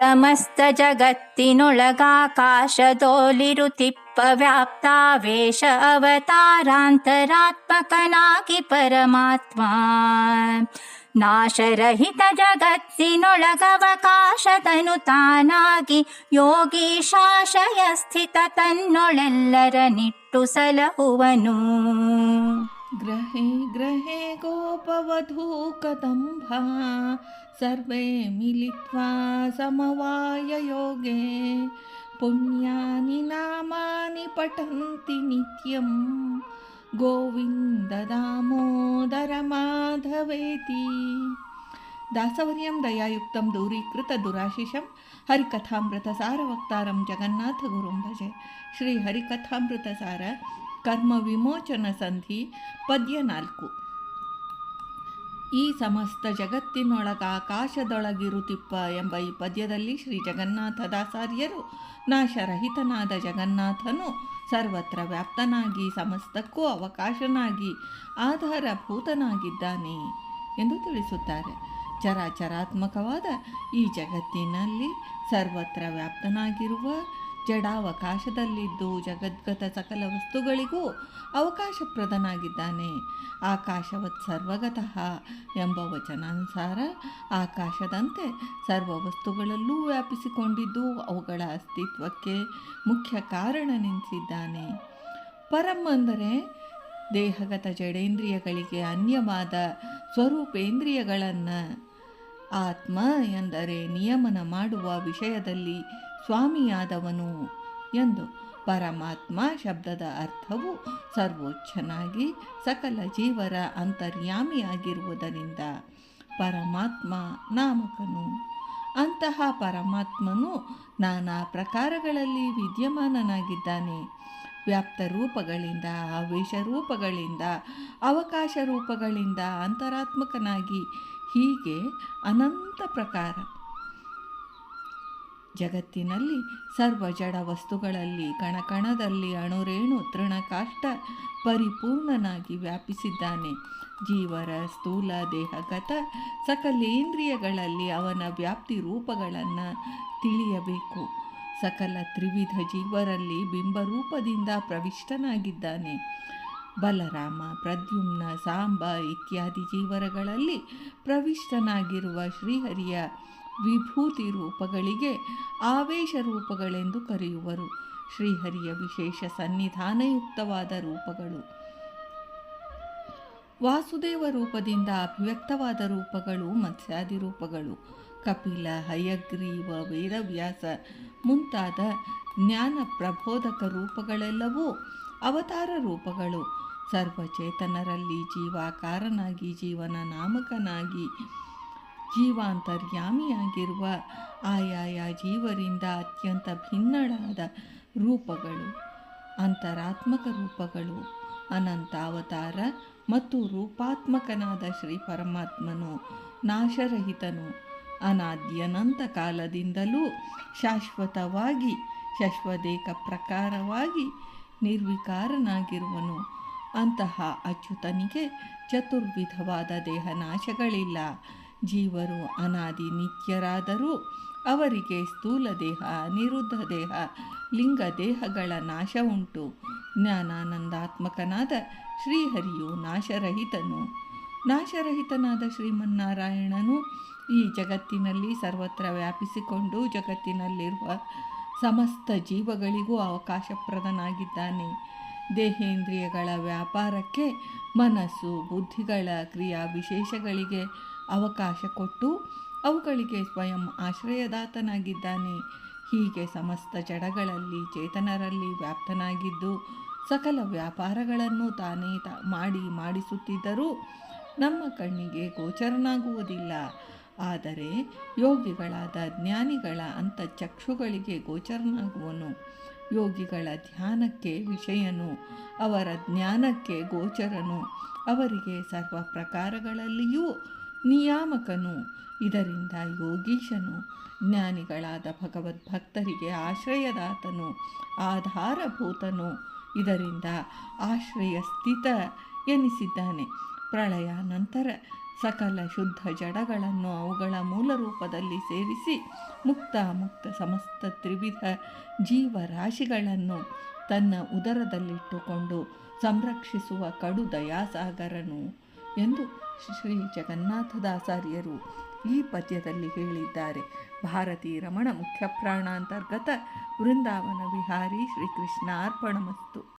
ಸಮಸ್ತ ಜಗತ್ತಿನೊಳಗಾಕಾಶದೋಲಿರುತಿಪ್ಪ ವ್ಯಾಪ್ತಾವೇಶ ಅವತಾರಾಂತರಾತ್ಮಕನಾಗಿ ಪರಮಾತ್ಮ ನಾಶರಹಿತ ಜಗತ್ತಿನೊಳಗವಕಾಶದನು ತಾನಾಗಿ ಯೋಗೀಶಾಶಯ ಸ್ಥಿತ ತನ್ನೊಳೆಲ್ಲರ ನಿಟ್ಟು ಸಲಹುವನು ग्रहे ग्रहे गोपवधूकदम्भा सर्वे मिलित्वा समवाययोगे पुण्यानि नामानि पठन्ति नित्यं। गोविन्ददामोदरमाधवेति दासवर्यं दयायुक्तं दूरीकृतदुराशिषं हरिकथामृतसारवक्तारं जगन्नाथगुरुं भजे। श्रीहरिकथामृतसार ಕರ್ಮ ವಿಮೋಚನ ಸಂಧಿ, ಪದ್ಯ ನಾಲ್ಕು. ಈ ಸಮಸ್ತ ಜಗತ್ತಿನೊಳಗ ಆಕಾಶದೊಳಗಿರುತಿಪ್ಪ ಎಂಬ ಈ ಪದ್ಯದಲ್ಲಿ ಶ್ರೀ ಜಗನ್ನಾಥದಾಸಾರ್ಯರು ನಾಶರಹಿತನಾದ ಜಗನ್ನಾಥನು ಸರ್ವತ್ರ ವ್ಯಾಪ್ತನಾಗಿ, ಸಮಸ್ತಕ್ಕೂ ಅವಕಾಶನಾಗಿ, ಆಧಾರಭೂತನಾಗಿದ್ದಾನೆ ಎಂದು ತಿಳಿಸುತ್ತಾರೆ. ಚರಾಚರಾತ್ಮಕವಾದ ಈ ಜಗತ್ತಿನಲ್ಲಿ ಸರ್ವತ್ರ ವ್ಯಾಪ್ತನಾಗಿರುವ ಜಡಾವಕಾಶದಲ್ಲಿದ್ದು ಜಗದ್ಗತ ಸಕಲ ವಸ್ತುಗಳಿಗೂ ಅವಕಾಶಪ್ರದನಾಗಿದ್ದಾನೆ. ಆಕಾಶವತ್ ಸರ್ವಗತಃ ಎಂಬ ವಚನಾನುಸಾರ ಆಕಾಶದಂತೆ ಸರ್ವ ವಸ್ತುಗಳಲ್ಲೂ ವ್ಯಾಪಿಸಿಕೊಂಡಿದ್ದು ಅವುಗಳ ಅಸ್ತಿತ್ವಕ್ಕೆ ಮುಖ್ಯ ಕಾರಣನೆನಿಸಿದ್ದಾನೆ ಪರಂ ಅಂದರೆ ದೇಹಗತ ಜಡೇಂದ್ರಿಯಗಳಿಗೆ ಅನ್ಯವಾದ ಸ್ವರೂಪೇಂದ್ರಿಯಗಳನ್ನು. ಆತ್ಮ ಎಂದರೆ ನಿಯಮನ ಮಾಡುವ ವಿಷಯದಲ್ಲಿ ಸ್ವಾಮಿಯಾದವನು ಎಂದು ಪರಮಾತ್ಮ ಶಬ್ದದ ಅರ್ಥವು ಸರ್ವೋಚ್ಚನಾಗಿ ಸಕಲ ಜೀವರ ಅಂತರ್ಯಾಮಿಯಾಗಿರುವುದರಿಂದ ಪರಮಾತ್ಮ ನಾಮಕನು. ಅಂತಹ ಪರಮಾತ್ಮನು ನಾನಾ ಪ್ರಕಾರಗಳಲ್ಲಿ ವಿದ್ಯಮಾನನಾಗಿದ್ದಾನೆ. ವ್ಯಾಪ್ತ ರೂಪಗಳಿಂದ, ಆವೇಶ ರೂಪಗಳಿಂದ, ಅವಕಾಶ ರೂಪಗಳಿಂದ ಅಂತರಾತ್ಮಕನಾಗಿ ಹೀಗೆ ಅನಂತ ಪ್ರಕಾರ ಜಗತ್ತಿನಲ್ಲಿ ಸರ್ವ ಜಡ ವಸ್ತುಗಳಲ್ಲಿ ಕಣಕಣದಲ್ಲಿ ಅಣುರೇಣು ತೃಣಕಾಷ್ಟ ಪರಿಪೂರ್ಣನಾಗಿ ವ್ಯಾಪಿಸಿದ್ದಾನೆ. ಜೀವರ ಸ್ಥೂಲ ದೇಹಗತ ಸಕಲೇಂದ್ರಿಯಗಳಲ್ಲಿ ಅವನ ವ್ಯಾಪ್ತಿ ರೂಪಗಳನ್ನು ತಿಳಿಯಬೇಕು. ಸಕಲ ತ್ರಿವಿಧ ಜೀವರಲ್ಲಿ ಬಿಂಬರೂಪದಿಂದ ಪ್ರವಿಷ್ಟನಾಗಿದ್ದಾನೆ. ಬಲರಾಮ, ಪ್ರದ್ಯುಮ್ನ, ಸಾಂಬ ಇತ್ಯಾದಿ ಜೀವರಗಳಲ್ಲಿ ಪ್ರವಿಷ್ಟನಾಗಿರುವ ಶ್ರೀಹರಿಯ ವಿಭೂತಿ ರೂಪಗಳಿಗೆ ಆವೇಶ ರೂಪಗಳೆಂದು ಕರೆಯುವರು. ಶ್ರೀಹರಿಯ ವಿಶೇಷ ಸನ್ನಿಧಾನಯುಕ್ತವಾದ ರೂಪಗಳು. ವಾಸುದೇವ ರೂಪದಿಂದ ಅಭಿವ್ಯಕ್ತವಾದ ರೂಪಗಳು ಮತ್ಸ್ಯಾದಿ ರೂಪಗಳು. ಕಪಿಲ, ಹಯಗ್ರೀವ, ವೇದವ್ಯಾಸ ಮುಂತಾದ ಜ್ಞಾನ ಪ್ರಬೋಧಕ ರೂಪಗಳೆಲ್ಲವೂ ಅವತಾರ ರೂಪಗಳು. ಸರ್ವಚೇತನರಲ್ಲಿ ಜೀವಾಕಾರನಾಗಿ ಜೀವನ ನಾಮಕನಾಗಿ ಜೀವಾಂತರ್ಯಾಮಿಯಾಗಿರುವ ಆಯಾಯ ಜೀವರಿಂದ ಅತ್ಯಂತ ಭಿನ್ನಳಾದ ರೂಪಗಳು, ಅಂತರಾತ್ಮಕ ರೂಪಗಳು ಅನಂತ ಅವತಾರ ಮತ್ತು ರೂಪಾತ್ಮಕನಾದ ಶ್ರೀ ಪರಮಾತ್ಮನು ನಾಶರಹಿತನು, ಅನಾದ್ಯನಂತ ಕಾಲದಿಂದಲೂ ಶಾಶ್ವತವಾಗಿ ಶಶ್ವದೇಕ ಪ್ರಕಾರವಾಗಿ ನಿರ್ವಿಕಾರನಾಗಿರುವನು. ಅಂತಹ ಅಚ್ಯುತನಿಗೆ ಚತುರ್ವಿಧವಾದ ದೇಹನಾಶಗಳಿಲ್ಲ. ಜೀವರು, ಅನಾದಿ ನಿತ್ಯರಾದರೂ ಅವರಿಗೆ ಸ್ಥೂಲ ದೇಹ, ನಿರುದ್ಧ ದೇಹ, ಲಿಂಗ ದೇಹಗಳ ನಾಶ ಉಂಟು. ಜ್ಞಾನಾನಂದಾತ್ಮಕನಾದ ಶ್ರೀಹರಿಯು ನಾಶರಹಿತನು. ನಾಶರಹಿತನಾದ ಶ್ರೀಮನ್ನಾರಾಯಣನು ಈ ಜಗತ್ತಿನಲ್ಲಿ ಸರ್ವತ್ರ ವ್ಯಾಪಿಸಿಕೊಂಡು ಜಗತ್ತಿನಲ್ಲಿರುವ ಸಮಸ್ತ ಜೀವಗಳಿಗೂ ಅವಕಾಶಪ್ರದನಾಗಿದ್ದಾನೆ. ದೇಹೇಂದ್ರಿಯಗಳ ವ್ಯಾಪಾರಕ್ಕೆ ಮನಸ್ಸು, ಬುದ್ಧಿಗಳ ಕ್ರಿಯಾ ವಿಶೇಷಗಳಿಗೆ ಅವಕಾಶ ಕೊಟ್ಟು ಅವುಗಳಿಗೆ ಸ್ವಯಂ ಆಶ್ರಯದಾತನಾಗಿದ್ದಾನೆ. ಹೀಗೆ ಸಮಸ್ತ ಜಡಗಳಲ್ಲಿ ಚೇತನರಲ್ಲಿ ವ್ಯಾಪ್ತನಾಗಿದ್ದು ಸಕಲ ವ್ಯಾಪಾರಗಳನ್ನು ತಾನೇ ತಾ ಮಾಡಿ ಮಾಡಿಸುತ್ತಿದ್ದರೂ ನಮ್ಮ ಕಣ್ಣಿಗೆ ಗೋಚರನಾಗುವುದಿಲ್ಲ. ಆದರೆ ಯೋಗಿಗಳಾದ ಜ್ಞಾನಿಗಳ ಅಂತಚಕ್ಷುಗಳಿಗೆ ಗೋಚರನಾಗುವನು. ಯೋಗಿಗಳ ಧ್ಯಾನಕ್ಕೆ ವಿಷಯನು, ಅವರ ಜ್ಞಾನಕ್ಕೆ ಗೋಚರನು. ಅವರಿಗೆ ಸರ್ವ ಪ್ರಕಾರಗಳಲ್ಲಿಯೂ ನಿಯಾಮಕನು. ಇದರಿಂದ ಯೋಗೀಶನು ಜ್ಞಾನಿಗಳಾದ ಭಗವದ್ಭಕ್ತರಿಗೆ ಆಶ್ರಯದಾತನು, ಆಧಾರಭೂತನು. ಇದರಿಂದ ಆಶ್ರಯ ಸ್ಥಿತ ಎನಿಸಿದ್ದಾನೆ. ಪ್ರಳಯ ನಂತರ ಸಕಲ ಶುದ್ಧ ಜಡಗಳನ್ನು ಅವುಗಳ ಮೂಲ ರೂಪದಲ್ಲಿ ಸೇರಿಸಿ ಮುಕ್ತ ಮುಕ್ತ ಸಮಸ್ತ ತ್ರಿವಿಧ ಜೀವರಾಶಿಗಳನ್ನು ತನ್ನ ಉದರದಲ್ಲಿಟ್ಟುಕೊಂಡು ಸಂರಕ್ಷಿಸುವ ಕಡು ದಯಾಸಾಗರನು. ಎಂದು ಶ್ರೀ ಜಗನ್ನಾಥದಾಚಾರ್ಯರು ಈ ಪದ್ಯದಲ್ಲಿ ಹೇಳಿದ್ದಾರೆ. ಭಾರತೀ ರಮಣ ಮುಖ್ಯ ಪ್ರಾಣಾಂತರ್ಗತ ವೃಂದಾವನ ವಿಹಾರಿ ಶ್ರೀಕೃಷ್ಣ ಅರ್ಪಣಮಸ್ತು